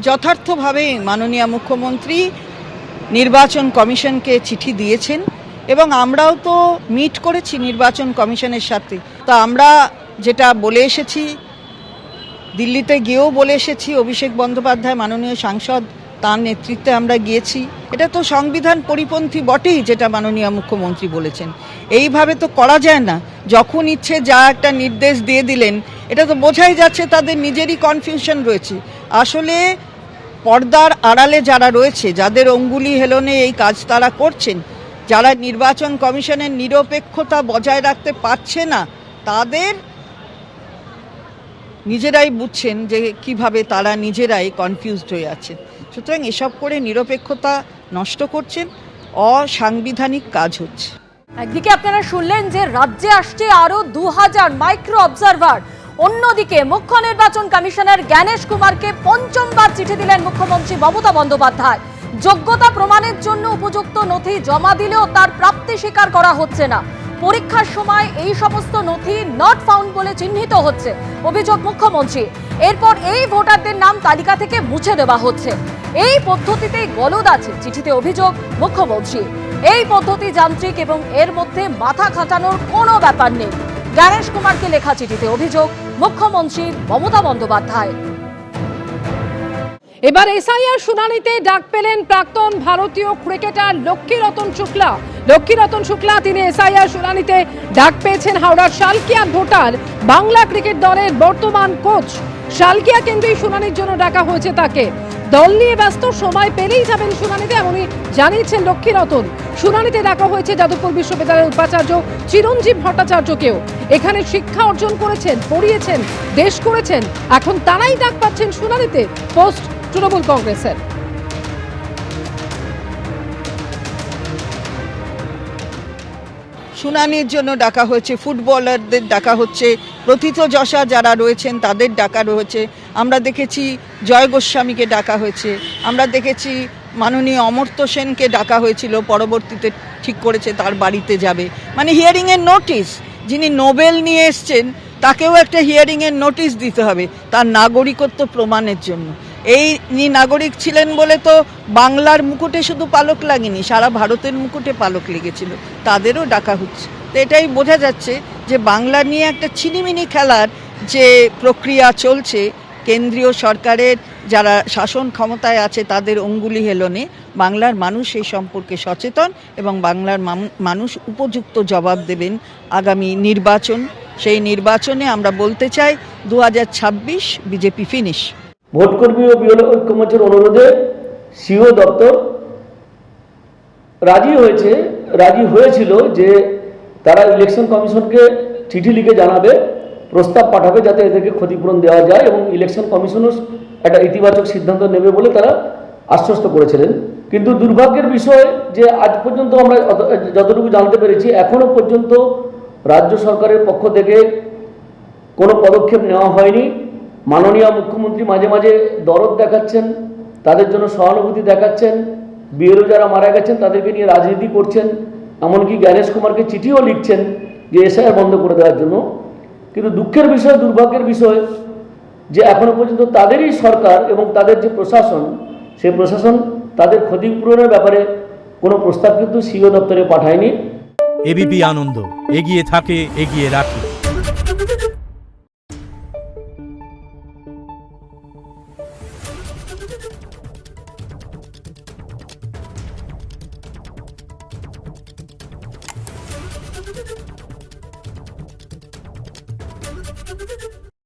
যথার্থভাবে মাননীয় মুখ্যমন্ত্রী নির্বাচন কমিশনকে চিঠি দিয়েছেন এবং আমরাও তো মিট করেছি নির্বাচন কমিশনের সাথে। তা আমরা যেটা বলে এসেছি, দিল্লিতে গিয়েও বলে এসেছি, অভিষেক বন্দ্যোপাধ্যায় মাননীয় সাংসদ, তার নেতৃত্বে আমরা গিয়েছি। এটা তো সংবিধান পরিপন্থী বটেই যেটা মাননীয় মুখ্যমন্ত্রী বলেছেন। এইভাবে তো করা যায় না। যখন ইচ্ছে যা একটা নির্দেশ দিয়ে দিলেন, এটা তো বোঝাই যাচ্ছে তাদের নিজেরই কনফিউশন রয়েছে। আসলে পর্দার আড়ালে যারা রয়েছে, যাদের অঙ্গুলি হেলনে এই কাজ তারা করছেন, যারা নির্বাচন কমিশনের নিরপেক্ষতা বজায় রাখতে পারছে না, তাদের নিজেরাই বুঝছেন যে কীভাবে তারা নিজেরাই কনফিউজড হয়ে আছে সুতরাং এসব করে নিরপেক্ষতা নষ্ট করছেন, অসাংবিধানিক কাজ হচ্ছে। একদিকে আপনারা শুনলেন যে রাজ্যে আসছে আরও দু হাজার মাইক্রো অবজারভার অন্যদিকে মুখ্য নির্বাচন কমিশনার জ্ঞানেশ কুমারকে পঞ্চমবার চিঠি দিলেন মুখ্যমন্ত্রী মমতা বন্দ্যোপাধ্যায়। যোগ্যতা প্রমাণের জন্য উপযুক্ত নথি জমা দিলেও তার প্রাপ্তি স্বীকার করা হচ্ছে না। পরীক্ষার সময় এই সমস্ত নথি নট ফাউন্ড বলে চিহ্নিত হচ্ছে, অভিযোগ মুখ্যমন্ত্রী। এরপর এই ভোটারদের নাম তালিকা থেকে মুছে দেওয়া হচ্ছে। এই পদ্ধতিতেই গলদ আছে, চিঠিতে অভিযোগ মুখ্যমন্ত্রী। এই পদ্ধতি যান্ত্রিক এবং এর মধ্যে মাথা খাটানোর কোনো ব্যাপার নেই। জ্ঞানেশ কুমারকে লেখা চিঠিতে অভিযোগ মুখ্যমন্ত্রী মমতা বন্দ্যোপাধ্যায়। এবার এসআইআর শুনানিতে ডাক পেলেন প্রাক্তন ভারতীয় ক্রিকেটার লক্ষ্মীরতন শুক্লা। লক্ষ্মীরতন শুক্লা, তিনি এসআইআর শুনানিতে ডাক পেয়েছেন হাওড়ার শালকিয়া ভোটার বাংলা ক্রিকেট দলের বর্তমান কোচ। শালকিয়া কেন্দ্রেই শুনানির জন্য ডাকা হয়েছে তাকে। দল নিয়ে ব্যস্ত, সময় পেলেই যাবেন শুনানিতে, এমনই জানিয়েছেন লক্ষ্মীরতন শুনানিতে ডাকা হয়েছে যাদবপুর বিশ্ববিদ্যালয়ের উপাচার্য চিরঞ্জীব ভট্টাচার্যকেও। এখানে শিক্ষা অর্জন করেছেন, পড়িয়েছেন, দেশ করেছেন। এখন তারাই ডাক পাচ্ছেন শুনানিতে, পোস্ট তৃণমূল কংগ্রেসের। শুনানির জন্য ডাকা হয়েছে, ফুটবলারদের ডাকা হচ্ছে প্রথিতযশা যারা রয়েছেন, তাদের ডাকা রয়েছে। আমরা দেখেছি জয় গোস্বামীকে ডাকা হয়েছে। আমরা দেখেছি মাননীয় অমর্ত্য সেনকে ডাকা হয়েছিল, পরবর্তীতে ঠিক করেছে তার বাড়িতে যাবে। মানে হিয়ারিংয়ের নোটিশ যিনি নোবেল নিয়ে এসছেন, তাকেও একটা হিয়ারিংয়ের নোটিশ দিতে হবে, তার নাগরিকত্ব প্রমাণের জন্য। এই ইনি নাগরিক ছিলেন বলে তো বাংলার মুকুটে শুধু পালক লাগেনি, সারা ভারতের মুকুটে পালক লেগেছিল। তাদেরও ডাকা হচ্ছে। তো এটাই বোঝা যাচ্ছে যে বাংলা নিয়ে একটা ছিনিমিনি খেলার যে প্রক্রিয়া চলছে কেন্দ্রীয় সরকারের যারা শাসন ক্ষমতায় আছে, তাদের অঙ্গুলি হেলনে বাংলার মানুষ এই সম্পর্কে সচেতন এবং বাংলার মানুষ উপযুক্ত জবাব দেবেন আগামী নির্বাচন। সেই নির্বাচনে আমরা বলতে চাই দু হাজার ছাব্বিশ বিজেপি ফিনিশ ভোটকর্মী ও বিএলও ঐক্যমঞ্চের অনুরোধে সিও দপ্তর রাজি হয়েছে, রাজি হয়েছিল যে তারা ইলেকশন কমিশনকে চিঠি লিখে জানাবে। প্রস্তাব পাঠাবে যাতে এদেরকে ক্ষতিপূরণ দেওয়া যায় এবং ইলেকশন কমিশনও একটা ইতিবাচক সিদ্ধান্ত নেবে বলে তারা আশ্বস্ত করেছিলেন। কিন্তু দুর্ভাগ্যের বিষয় যে আজ পর্যন্ত আমরা যতটুকু জানতে পেরেছি এখনও পর্যন্ত রাজ্য সরকারের পক্ষ থেকে কোনো পদক্ষেপ নেওয়া হয়নি। মাননীয় মুখ্যমন্ত্রী মাঝে মাঝে দরদ দেখাচ্ছেন, তাদের জন্য সহানুভূতি দেখাচ্ছেন, বিএলও যারা মারা গেছেন তাদেরকে নিয়ে রাজনীতি করছেন, এমনকি জ্ঞানেশ কুমারকে চিঠিও লিখছেন যে এসআইআর বন্ধ করে দেওয়ার জন্য। কিন্তু দুঃখের বিষয়, দুর্ভাগ্যের বিষয় যে এখনও পর্যন্ত তাদেরই সরকার এবং তাদের যে প্রশাসন সেই প্রশাসন তাদের ক্ষতিপূরণের ব্যাপারে কোনো প্রস্তাব কিন্তু সিও দপ্তরে পাঠায়নি। এবিপি আনন্দ, এগিয়ে থাকে, এগিয়ে রাখে।